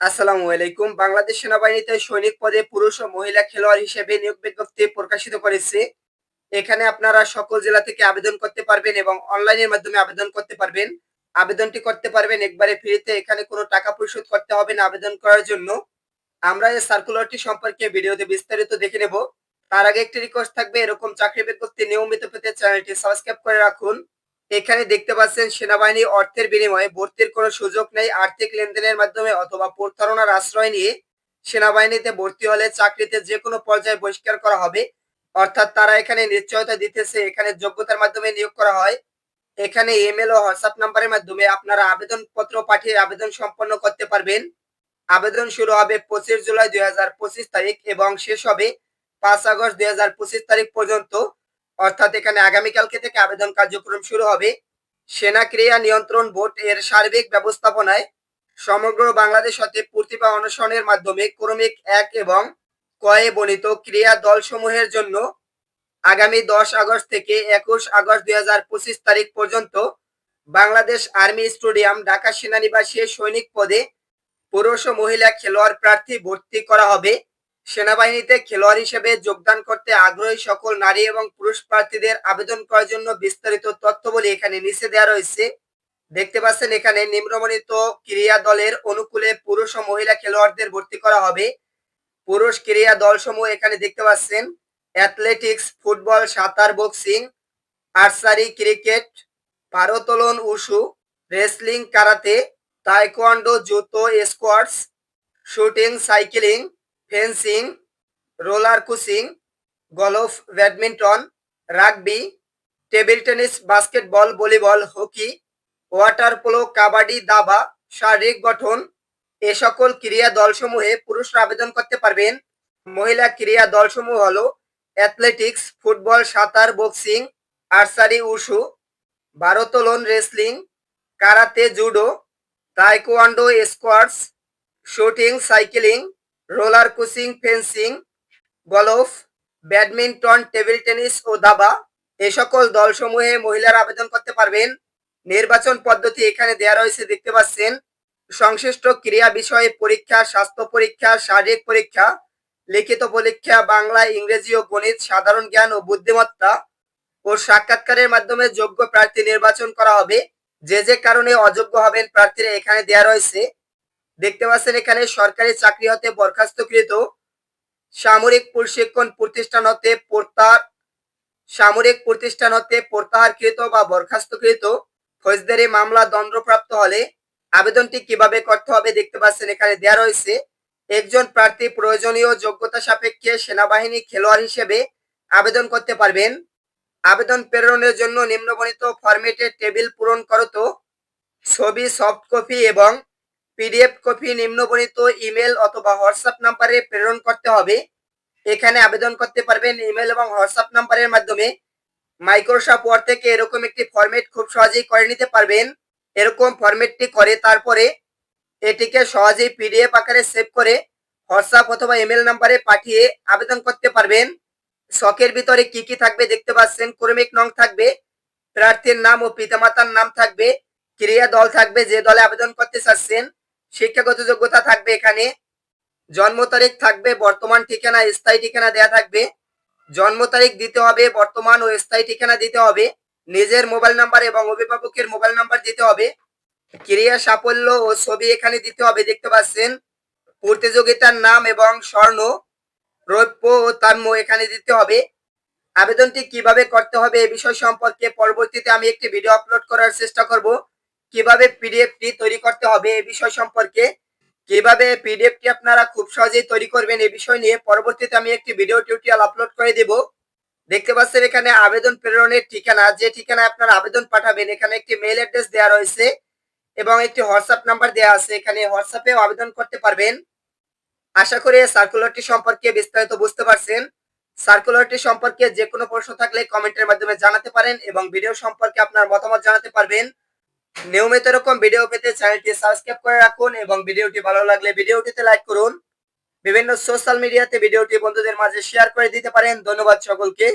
আসসালামু আলাইকুম। বাংলাদেশ সেনাবাহিনীতে সৈনিক পদে পুরুষ ও মহিলা খেলোয়াড় হিসেবে নিয়োগ বিজ্ঞপ্তি প্রকাশিত করেছে। এখানে আপনারা সকল জেলা থেকে আবেদন করতে পারবেন এবং অনলাইনের মাধ্যমে আবেদন করতে পারবেন। আবেদনটি করতে পারবেন একবারে ফ্রিতে। এখানে কোনো টাকা পরিশোধ করতে হবে না আবেদন করার জন্য। আমরা এই সার্কুলারটি সম্পর্কে ভিডিওতে বিস্তারিত দেখে নেব। তার আগে একটি রিকোয়েস্ট থাকবে, এরকম চাকরি বিজ্ঞপ্তি নিয়মিত পেতে চ্যানেলটি সাবস্ক্রাইব করে রাখুন। এখানে দেখতে পাচ্ছেন সেনাবাহিনী অর্থের বিনিময়ে ভর্তির কোনো সুযোগ নেই আর্থিক লেনদেনের মাধ্যমে অথবা প্রতারণার আশ্রয় নিয়ে সেনাবাহিনীতে ভর্তি হলে চাকরিতে যে কোনো পর্যায়ে বহিষ্কার করা হবে। অর্থাৎ তারা এখানে নিশ্চয়তা দিতেছে, এখানে যোগ্যতার মাধ্যমে নিয়োগ করা হয়। এখানে ইমেল ও হোয়াটসঅ্যাপ নাম্বারের মাধ্যমে আপনারা আবেদনপত্র পাঠিয়ে আবেদন সম্পন্ন করতে পারবেন। আবেদন শুরু হবে পঁচিশ জুলাই দুই হাজার পঁচিশ তারিখ এবং শেষ হবে পাঁচ আগস্ট দুই হাজার পঁচিশ তারিখ পর্যন্ত। অর্থাৎ এখানে আগামীকালকে থেকে আবেদন কার্যক্রম শুরু হবে। সেনা ক্রিয়া নিয়ন্ত্রণ বোর্ড এর সার্বিক ব্যবস্থাপনায় সমগ্র বাংলাদেশ হতে প্রতিভা অনুসরণের মাধ্যমে ক্রমিক এক এবং কয়ে বর্ণিত ক্রিয়া দলসমূহের জন্য আগামী দশ আগস্ট থেকে একুশ আগস্ট দুই হাজার পঁচিশ তারিখ পর্যন্ত বাংলাদেশ আর্মি স্টেডিয়াম ঢাকা সেনানিবাসে সৈনিক পদে পুরুষ ও মহিলা খেলোয়াড় প্রার্থী ভর্তি করা হবে। সেনাবাহিনীতে খেলোয়াড় হিসেবে যোগদান করতে আগ্রহী সকল নারী এবং পুরুষ প্রার্থীদের আবেদন করার জন্য বিস্তারিত তথ্যবলী এখানে নিচে দেওয়া রয়েছে। দেখতে পাচ্ছেন, এখানে নিম্নমণিত ক্রীড়া দলের অনুকূলে পুরুষ ও মহিলা খেলোয়াড়দের ভর্তি করা হবে। পুরুষ ক্রীড়া দলসমূহ এখানে দেখতে পাচ্ছেন, অ্যাথলেটিক্স, ফুটবল, সাঁতার, boxing, archery, cricket ভারোত্তোলন wushu, wrestling, karate, taekwondo, judo squash shooting, cycling fencing, roller কুসিং golf, badminton, rugby, table tennis, basketball, volleyball, hockey, water polo, kabaddi, দাবা, শারীরিক গঠন এ সকল ক্রীড়া দলসমূহে পুরুষরা আবেদন করতে পারবেন। মহিলা ক্রীড়া দলসমূহ হলো অ্যাথলেটিক্স, ফুটবল, সাঁতার, boxing, archery, wushu, ভারোত্তোলন, wrestling, karate, judo, taekwondo squash shooting, cycling roller কুসিং fencing, golf, badminton, table tennis ও দাবা। এ সকল দলসমূহে মহিলারা আবেদন করতে পারবেন। নির্বাচন পদ্ধতি এখানে দেয়া রয়েছে, দেখতে পাচ্ছেন। সংশ্লিষ্ট ক্রিয়া বিষয়ে পরীক্ষা, স্বাস্থ্য পরীক্ষা, শারীরিক পরীক্ষা, লিখিত পরীক্ষা, বাংলা, ইংরেজি ও গণিত, সাধারণ জ্ঞান ও বুদ্ধিমত্তা ও সাক্ষাৎকারের মাধ্যমে যোগ্য প্রার্থী নির্বাচন করা হবে। যে যে কারণে অযোগ্য হবেন প্রার্থীরা এখানে দেয়া রয়েছে। দেখতে পাচ্ছেন এখানে সরকারি চাকরি হতে বরখাস্তকৃত সামরিক প্রশিক্ষণ প্রতিষ্ঠান হতে প্রত্যাহার সামরিক প্রতিষ্ঠান হতে প্রত্যাহারকৃত বা বরখাস্তকৃত। ফৌজদারি মামলা দণ্ডপ্রাপ্ত হলে আবেদনটি কীভাবে করতে হবে দেখতে পাচ্ছেন এখানে দেয়া রয়েছে। একজন প্রার্থী প্রয়োজনীয় যোগ্যতা সাপেক্ষে সেনাবাহিনী খেলোয়াড় হিসেবে আবেদন করতে পারবেন। আবেদন প্রেরণের জন্য নিম্নবর্ণিত ফরম্যাটে টেবিল পূরণ করত ছবি, সফট কপি এবং পিডিএফ কপি নিম্নবর্ণিত ইমেল অথবা হোয়াটসঅ্যাপ নাম্বারে প্রেরণ করতে হবে। এখানে আবেদন করতে পারবেন ইমেল এবং হোয়াটসঅ্যাপ নাম্বারের মাধ্যমে। মাইক্রোসফট ওয়ার্ড থেকে এরকম একটি ফরম্যাট খুব সহজেই করে নিতে পারবেন। এরকম ফরম্যাটটি করে তারপরে এটিকে সহজেই পিডিএফ আকারে সেভ করে হোয়াটসঅ্যাপ অথবা ইমেল নাম্বারে পাঠিয়ে আবেদন করতে পারবেন। শখের ভিতরে কি কি থাকবে দেখতে পাচ্ছেন। ক্রমিক নং থাকবে, প্রার্থীর নাম ও পিতামাতার নাম থাকবে, ক্রিয়া দল থাকবে, যে দলে আবেদন করতে চাচ্ছেন। শিক্ষাগত যোগ্যতা থাকবে এখানে। জন্ম তারিখ থাকবে, বর্তমান ঠিকানা, স্থায়ী ঠিকানা দেয়া থাকবে। জন্ম তারিখ দিতে হবে, বর্তমান ও স্থায়ী ঠিকানা দিতে হবে। নিজের মোবাইল নাম্বার এবং অভিভাবকের মোবাইল নাম্বার দিতে হবে। ক্রিয়া সাফল্য ও ছবি এখানে দিতে হবে, দেখতে পাচ্ছেন। প্রতিযোগিতার নাম এবং স্বর্ণ, রৌপ্য ও তাম্য এখানে দিতে হবে। আবেদনটি কীভাবে করতে হবে এ বিষয় সম্পর্কে পরবর্তীতে আমি একটি ভিডিও আপলোড করার চেষ্টা করব। কীভাবে পিডিএফটি তৈরি করতে হবে এই বিষয় সম্পর্কে? কীভাবে পিডিএফটি আপনারা খুব সহজেই তৈরি করবেন এই বিষয় নিয়ে পরবর্তীতে আমি একটি ভিডিও টিউটোরিয়াল আপলোড করে দেব। দেখতে পাচ্ছেন এখানে আবেদন প্রেরণের ঠিকানা, যে ঠিকানায় আপনারা আবেদন পাঠাবেন এখানে একটি মেল অ্যাড্রেস দেওয়া রয়েছে এবং একটি হোয়াটসঅ্যাপ নাম্বার দেওয়া আছে, এখানে হোয়াটসঅ্যাপেও আবেদন করতে পারবেন। আশা করি সার্কুলারটি সম্পর্কে বিস্তারিত বুঝতে পারছেন। সার্কুলারটি সম্পর্কে যে কোনো প্রশ্ন থাকলে কমেন্টের মাধ্যমে জানাতে পারেন এবং ভিডিও সম্পর্কে আপনার মতামত জানাতে পারবেন। নিয়মিত এরকম ভিডিও পেতে চ্যানেলটি সাবস্ক্রাইব করে রাখুন এবং ভিডিওটি ভালো লাগলে ভিডিওটিতে লাইক করুন। বিভিন্ন সোশ্যাল মিডিয়াতে ভিডিওটি বন্ধুদের মাঝে শেয়ার করে দিতে পারেন। ধন্যবাদ সকলকে।